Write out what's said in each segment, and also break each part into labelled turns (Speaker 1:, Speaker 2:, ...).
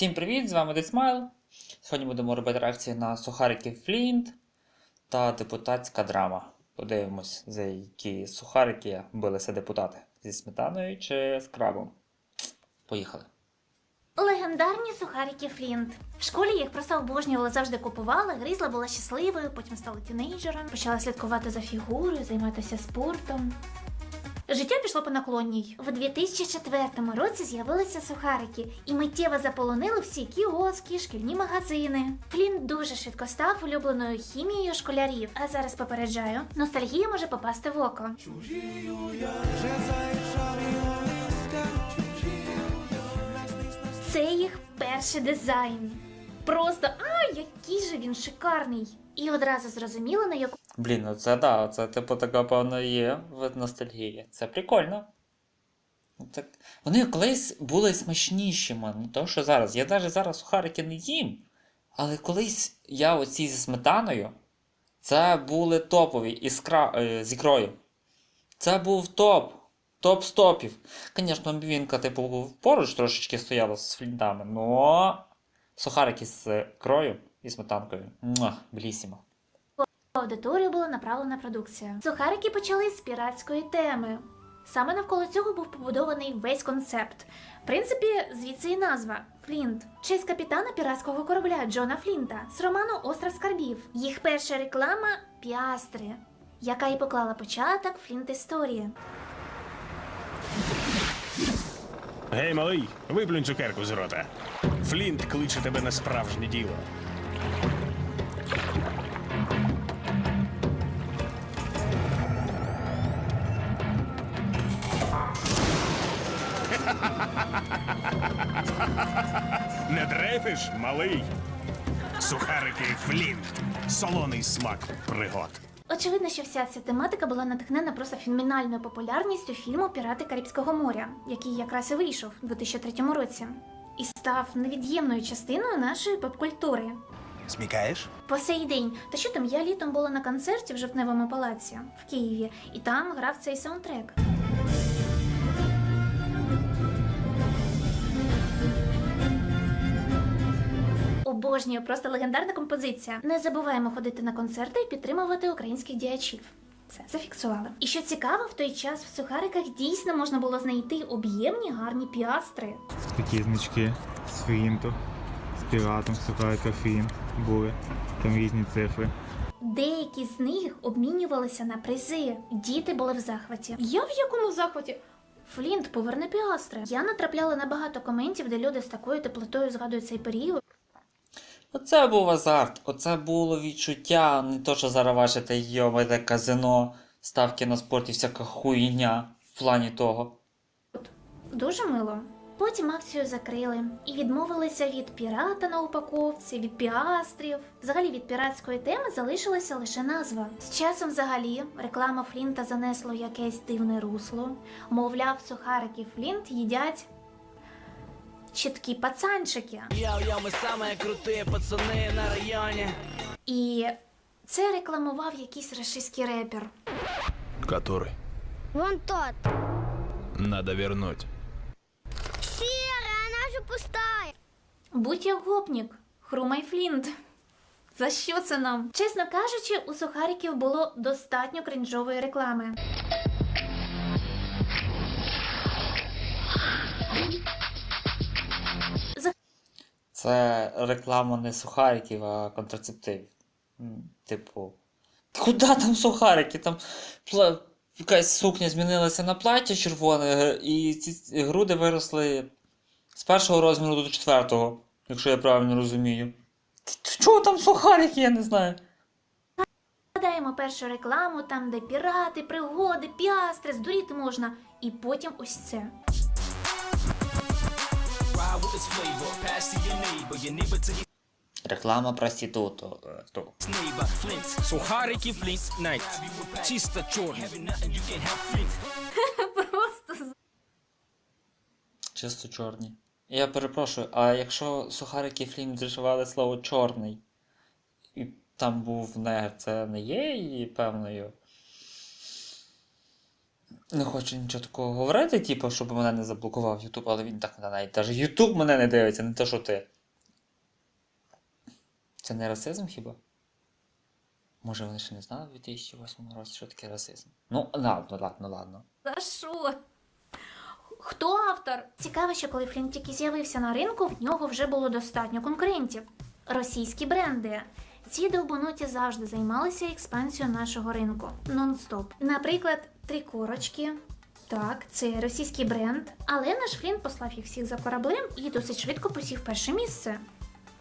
Speaker 1: Всім привіт! З вами Децмайл. Сьогодні будемо робити реакцію на сухарики Флінт та депутатська драма. Подивимось, за які сухарики билися депутати зі сметаною чи з крабом. Поїхали.
Speaker 2: Легендарні сухарики Флінт. В школі їх просто обожнювали, завжди купували. Грізла була щасливою, потім стала тінейджером, почала слідкувати за фігурою, займатися спортом. Життя пішло по наклонній. В 2004 році з'явилися сухарики і миттєво заполонили всі кіоски, шкільні магазини. Флінт дуже швидко став улюбленою хімією школярів. А зараз попереджаю, ностальгія може попасти в око. Це їх перший дизайн. Просто а, який же він шикарний! І одразу зрозуміло, на яку
Speaker 1: Блін, ну це да, це типу така певно є в ностальгії. Це прикольно. Ну, Так. Вони колись були смачнішими, не то що зараз. Я навіть зараз сухарики не їм. Але колись я оці зі сметаною, це були топові із кра... е, з ікрою. Це був топ. Топ стопів. Звісно, мівінка, типу, поруч трошечки стояла з флінтами, но сухарики з ікрою і сметанкою. Муа, блісімо.
Speaker 2: аудиторію була направлена продукція. Сухарики почали з піратської теми. Саме навколо цього був побудований весь концепт. В принципі, звідси і назва Флінт. Честь капітана піратського корабля Джона Флінта з роману Остров скарбів. Їх перша реклама піастри, яка і поклала початок Флінт історії.
Speaker 3: Гей, малий, виплюнь цукерку з рота. Флінт кличе тебе на справжнє діло. Не дрейфиш, малий. Сухарики Флінт. Солоний смак пригод.
Speaker 2: Очевидно, що вся ця тематика була натхнена просто феноменальною популярністю фільму Пірати Карибського моря, який якраз і вийшов у 2003 році, і став невід'ємною частиною нашої поп-культури.
Speaker 4: Смікаєш?
Speaker 2: По сей день, та що там, я літом була на концерті в Жовтневому палаці в Києві, і там грав цей саундтрек. Обожнюю, просто легендарна композиція. Не забуваємо ходити на концерти і підтримувати українських діячів. Все, зафіксували. І що цікаво, в той час в сухариках дійсно можна було знайти об'ємні гарні піастри.
Speaker 5: Такі значки з фрінту, з піратом, сухарика фрінт були. Там різні цифри.
Speaker 2: Деякі з них обмінювалися на призи. Діти були в захваті. Я в якому захваті? Флінт, поверни піастри. Я натрапляла на багато коментів, де люди з такою теплотою згадують цей період.
Speaker 1: Оце був азарт, оце було відчуття, не то, що зараз бачите, йомите казино, ставки на спорт і всяка хуйня в плані того.
Speaker 2: Дуже мило. Потім акцію закрили і відмовилися від пірата на упаковці, від піастрів. Взагалі від піратської теми залишилася лише назва. З часом, взагалі, реклама Флінта занесло якесь дивне русло. Мовляв, сухарики Флінт їдять чіткі пацанчики.
Speaker 6: Йоу-йоу, мы самые крутые пацаны на районе.
Speaker 2: І це рекламував якийсь рашистський репер.
Speaker 7: Который?
Speaker 8: Вон тот.
Speaker 7: Надо вернуть.
Speaker 8: Серая, она же пустая.
Speaker 2: Будь як гопнік, хрумай Флінт. За що це нам? Чесно кажучи, у сухариків було достатньо крінжової реклами.
Speaker 1: Це реклама не сухариків, а контрацептивів. Типу. Куди там сухарики? Там пла... якась сукня змінилася на плаття червоне, і ці груди виросли з першого розміру до четвертого, якщо я правильно розумію. Чого там сухарики, я не знаю.
Speaker 2: Згадаємо першу рекламу, там, де пірати, пригоди, піастри, здуріти можна. І потім ось це.
Speaker 1: Реклама проституту. е,
Speaker 3: Сухарики Флінт Найт. Чисто чорний.
Speaker 2: Просто
Speaker 1: Чисто чорні. Я перепрошую, а якщо сухарики Флінт вживали слово чорний, і там був негр, це не є її певною Не хочу нічого такого говорити, типу, щоб мене не заблокував Ютуб, але він так навіть навіть Ютуб мене не дивиться, не те, що ти. Це не расизм хіба? Може вони ще не знали в 2008 році, що таке расизм? Ну, ладно, ладно, ладно.
Speaker 2: За що? Хто автор? Цікаво, що коли Флінт тільки з'явився на ринку, в нього вже було достатньо конкурентів. Російські бренди. Ці довбануті завжди займалися експансією нашого ринку. Нон-стоп. Наприклад, три корочки. Так, це російський бренд. Але наш флін послав їх всіх за кораблем і досить швидко посів перше місце.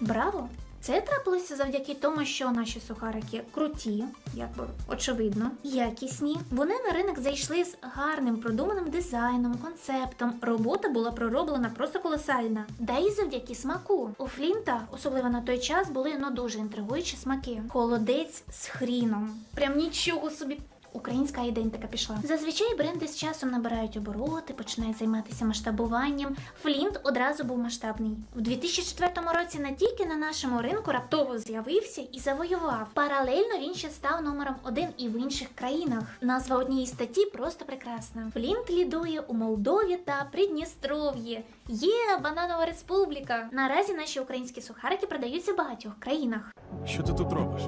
Speaker 2: Браво! Це трапилося завдяки тому, що наші сухарики круті, якби очевидно, якісні. Вони на ринок зайшли з гарним продуманим дизайном, концептом. Робота була пророблена просто колосальна. Да і завдяки смаку. У Флінта, особливо на той час, були ну дуже інтригуючі смаки. Холодець з хріном. Прям нічого собі. Українська ідентика пішла. Зазвичай бренди з часом набирають обороти, починають займатися масштабуванням. Флінт одразу був масштабний. В 2004 році не тільки на нашому ринку раптово з'явився і завоював. Паралельно він ще став номером один і в інших країнах. Назва однієї статті просто прекрасна. Флінт лідує у Молдові та Придністров'ї. Є бананова республіка. Наразі наші українські сухарики продаються в багатьох країнах.
Speaker 3: Що ти тут робиш?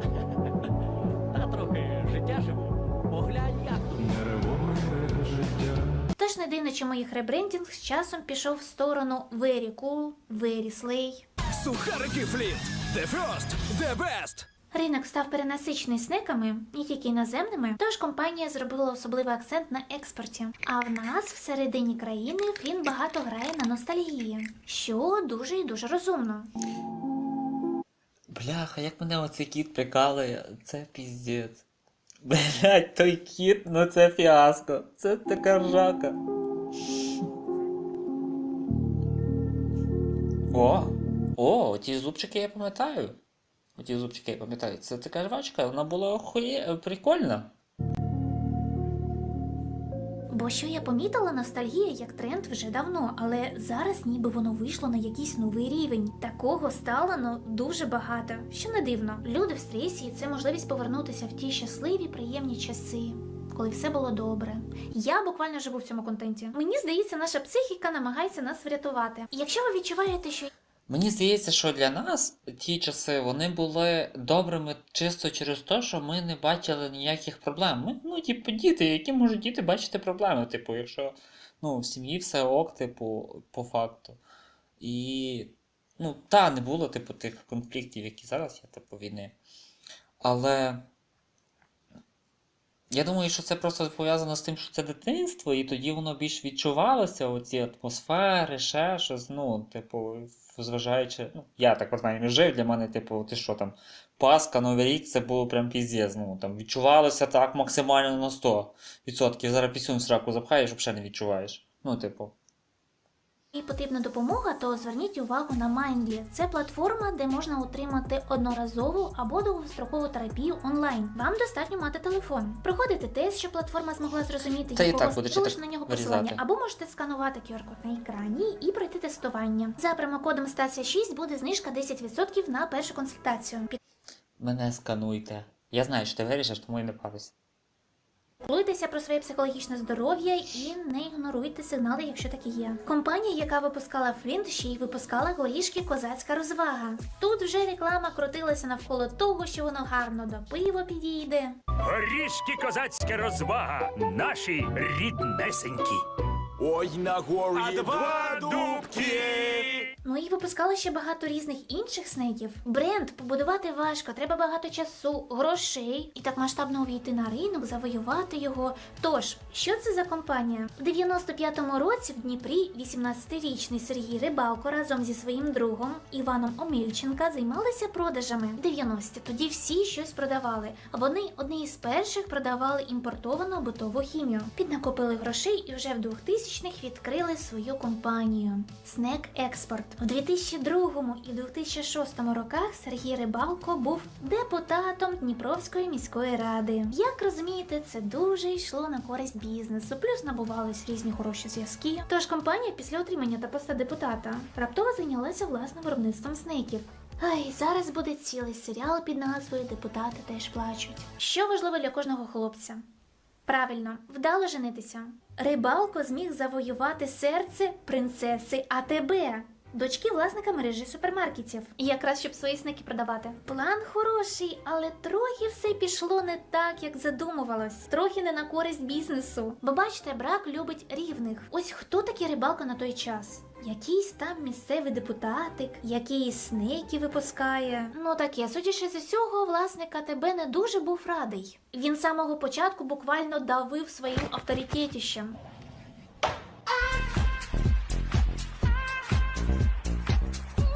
Speaker 4: Та трохи життя живу. Поглянь, як тут.
Speaker 2: Тож не дивно, чому їх ребрендінг з часом пішов в сторону Very Cool, Very Slay.
Speaker 6: Сухарики Флінт! The first, the best!
Speaker 2: Ринок став перенасичений снеками, не тільки іноземними, тож компанія зробила особливий акцент на експорті. А в нас всередині країни Флін багато грає на ностальгії, що дуже і дуже розумно.
Speaker 1: Бляха, як мене оцей кіт прикалує, це піздець. Блять, той кіт, ну це фіаско. Це така ржака. О! О, ті зубчики я пам'ятаю. Оті зубчики я пам'ятаю. Це така жвачка, вона була охує... прикольна.
Speaker 2: Бо що я помітила, ностальгія як тренд вже давно, але зараз ніби воно вийшло на якийсь новий рівень. Такого стало ну дуже багато. Що не дивно, люди в стресі, це можливість повернутися в ті щасливі, приємні часи. Коли все було добре. Я буквально живу в цьому контенті. Мені здається, наша психіка намагається нас врятувати. Якщо ви відчуваєте, що
Speaker 1: Мені здається, що для нас ті часи вони були добрими чисто через те, що ми не бачили ніяких проблем. Ми, ну, типу, діти, які можуть діти бачити проблеми, типу, якщо ну, в сім'ї все ок, типу, по факту. І, ну, та, не було, типу, тих конфліктів, які зараз є, типу, війни. Але. Я думаю, що це просто пов'язано з тим, що це дитинство, і тоді воно більш відчувалося, оці атмосфери, ще щось, ну, типу, зважаючи, ну, я так принаймні жив, для мене, типу, ти що там, Пасха, Новий рік, це було прям піздець, ну, там, відчувалося так максимально на 100%. Зараз пісюн в сраку запхаєш, взагалі не відчуваєш. Ну, типу.
Speaker 2: Їй потрібна допомога, то зверніть увагу на Mindly. Це платформа, де можна отримати одноразову або довгострокову терапію онлайн. Вам достатньо мати телефон. Проходите тест, щоб платформа змогла зрозуміти,
Speaker 1: Та і
Speaker 2: якого
Speaker 1: так буде, чи так
Speaker 2: на нього
Speaker 1: вирізати?
Speaker 2: посилання, або можете сканувати QR-код на екрані і пройти тестування. За промокодом Стація 6 буде знижка 10% на першу консультацію.
Speaker 1: Мене скануйте. Я знаю, що ти вирішиш, тому і не парусь.
Speaker 2: Піклуйтеся про своє психологічне здоров'я і не ігноруйте сигнали, якщо такі є. Компанія, яка випускала Флінт, ще й випускала горішки козацька розвага. Тут вже реклама крутилася навколо того, що воно гарно до пива підійде.
Speaker 9: Горішки козацька розвага, наші ріднесенькі.
Speaker 6: Ой, на горі
Speaker 9: А два дубки.
Speaker 2: Ну і випускали ще багато різних інших снеків. Бренд побудувати важко, треба багато часу, грошей і так масштабно увійти на ринок, завоювати його. Тож, що це за компанія? У 95-му році в Дніпрі 18-річний Сергій Рибалко разом зі своїм другом Іваном Омельченка займалися продажами. 90-ті тоді всі щось продавали. Вони одні із перших продавали імпортовану битову хімію. Піднакопили грошей і вже в 2000-х відкрили свою компанію Снек Експорт. В 2002 і 2006 роках Сергій Рибалко був депутатом Дніпровської міської ради. Як розумієте, це дуже йшло на користь бізнесу, плюс набувались різні хороші зв'язки. Тож компанія після отримання та поста депутата раптово зайнялася власним виробництвом снеків. Ай, зараз буде цілий серіал під назвою Депутати теж плачуть. Що важливо для кожного хлопця? Правильно, вдало женитися. Рибалко зміг завоювати серце принцеси АТБ. Дочки власника мережі супермаркетів. Якраз щоб свої снеки продавати. План хороший, але трохи все пішло не так, як задумувалось. Трохи не на користь бізнесу. Бо бачите, брак любить рівних. Ось хто такий рибалка на той час? Якийсь там місцевий депутатик, який снеки випускає. Ну таке, судячи з усього, власник АТБ не дуже був радий. Він самого початку буквально давив своїм авторитетіщем.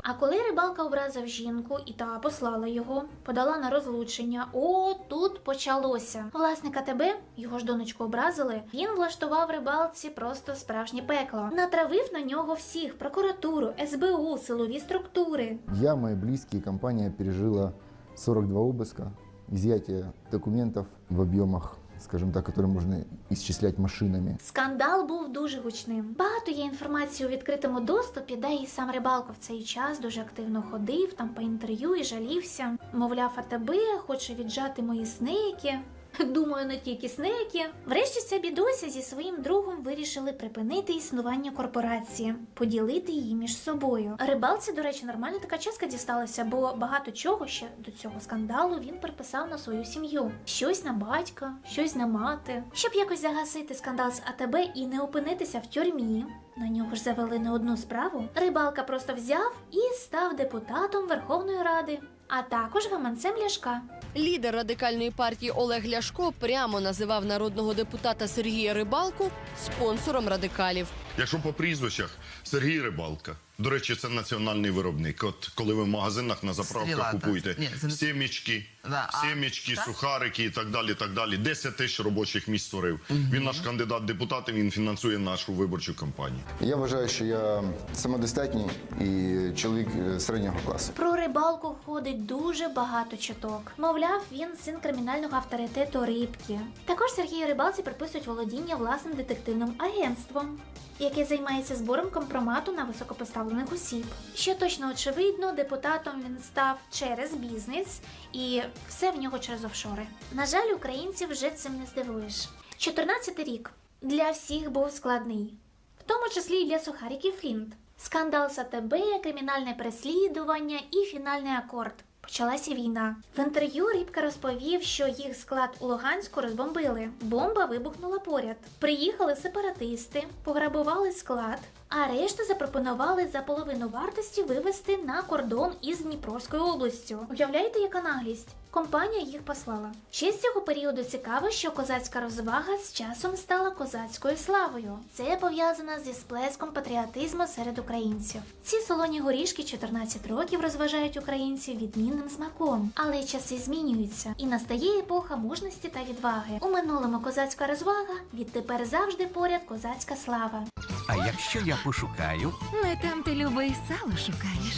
Speaker 2: А коли рибалка образив жінку і та послала його, подала на розлучення. О, тут почалося. Власник АТБ, його ж донечку образили. Він влаштував рибалці просто справжнє пекло. Натравив на нього всіх: прокуратуру, СБУ, силові структури.
Speaker 10: Я, мои близкие, компания пережила 42 обыска, изъятие документов в объемах, скажем так, які можна исчислять машинами.
Speaker 2: Скандал був дуже гучним. Багато є інформації у відкритому доступі, де і сам рибалко в цей час дуже активно ходив там по інтерв'ю і жалівся. Мовляв, а тебе хоче віджати мої снеки. Думаю, не тільки снеки. Врешті ця бідося зі своїм другом вирішили припинити існування корпорації, поділити її між собою. Рибалці, до речі, нормальна така частка дісталася, бо багато чого ще до цього скандалу він приписав на свою сім'ю: щось на батька, щось на мати. Щоб якось загасити скандал з АТБ і не опинитися в тюрмі. На нього ж завели не одну справу. Рибалка просто взяв і став депутатом Верховної Ради, а також гаманцем Ляшка.
Speaker 11: Лідер радикальної партії Олег Ляшко прямо називав народного депутата Сергія Рибалку спонсором радикалів.
Speaker 12: Якщо по прізвищах Сергій Рибалка. До речі, це національний виробник. От коли ви в магазинах на заправках
Speaker 4: Стріла,
Speaker 12: купуєте
Speaker 4: Ні, це не-
Speaker 12: сімічки,
Speaker 4: Да, а-
Speaker 12: сімічки,
Speaker 4: так?
Speaker 12: сухарики і так далі. так далі. 10 тисяч робочих місць створив. Він наш кандидат в депутати, він фінансує нашу виборчу кампанію.
Speaker 10: Я вважаю, що я самодостатній і чоловік е, середнього класу.
Speaker 2: Про рибалку ходить дуже багато чуток. Мовляв, він син кримінального авторитету Рибки. Також Сергію Рибалці приписують володіння власним детективним агентством, яке займається збором компромату на високопоставлених осіб. Що точно очевидно, депутатом він став через бізнес, і все в нього через офшори. На жаль, українців вже цим не здивуєш. 14 рік для всіх був складний в тому числі і для сухариків Флінт. Скандал з АТБ, кримінальне переслідування і фінальний акорд. Почалася війна. В інтерв'ю Рібка розповів, що їх склад у Луганську розбомбили. Бомба вибухнула поряд. Приїхали сепаратисти, пограбували склад, а решту запропонували за половину вартості вивезти на кордон із Дніпровською областю. Уявляєте, яка наглість? Компанія їх послала. Ще з цього періоду цікаво, що козацька розвага з часом стала козацькою славою. Це пов'язано зі сплеском патріотизму серед українців. Ці солоні горішки 14 років розважають українців відмінним смаком, але часи змінюються, і настає епоха мужності та відваги. У минулому козацька розвага, відтепер завжди поряд козацька слава.
Speaker 4: А якщо я пошукаю,
Speaker 8: Не там ти любий сало шукаєш.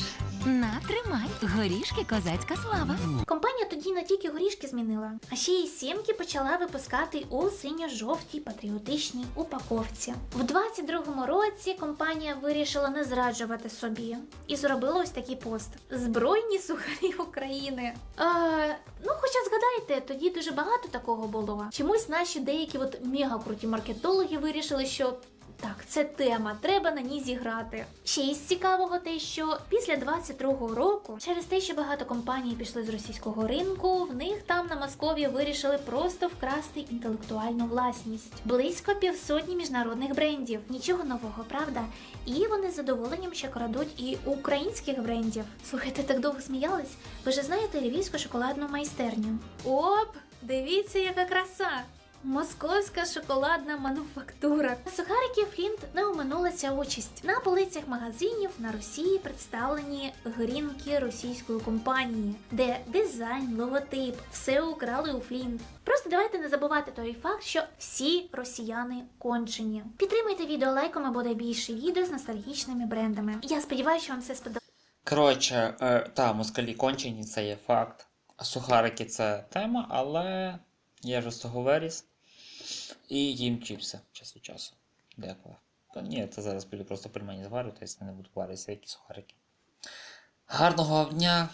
Speaker 8: На, тримай. Горішки козацька слава.
Speaker 2: Компанія тоді не тільки горішки змінила, а ще й сімки почала випускати у синьо-жовтій патріотичній упаковці. В 22-му році компанія вирішила не зраджувати собі і зробила ось такий пост: Збройні сухарі України. А, ну, хоча згадайте, тоді дуже багато такого було. Чомусь наші деякі от мега круті маркетологи вирішили, що так, це тема, треба на ній зіграти. Ще із цікавого те, що після 22-го року, через те, що багато компаній пішли з російського ринку, в них там на Москові вирішили просто вкрасти інтелектуальну власність. Близько півсотні міжнародних брендів. Нічого нового, правда? І вони з задоволенням ще крадуть і українських брендів. Слухайте, так довго сміялись? Ви ж знаєте львівську шоколадну майстерню? Оп! Дивіться, яка краса! Московська шоколадна мануфактура. Сухарики Флінт не оминула ця участь. На полицях магазинів на Росії представлені грінки російської компанії, де дизайн, логотип, все украли у Флінт. Просто давайте не забувати той факт, що всі росіяни кончені. Підтримайте відео лайком або дай більше відео з ностальгічними брендами. Я сподіваюся, що вам все сподобалося.
Speaker 1: Коротше, е, та, москалі кончені, це є факт. Сухарики це тема, але я вже з того виріс. І їм чіпси час від часу. Деколи. Та ні, це зараз піду просто пельмені зварю, тобто не буду варитися, які сухарики. Гарного дня.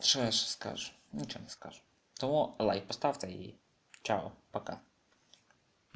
Speaker 1: Що я ще скажу? Нічого не скажу. Тому лайк поставте і чао, пока.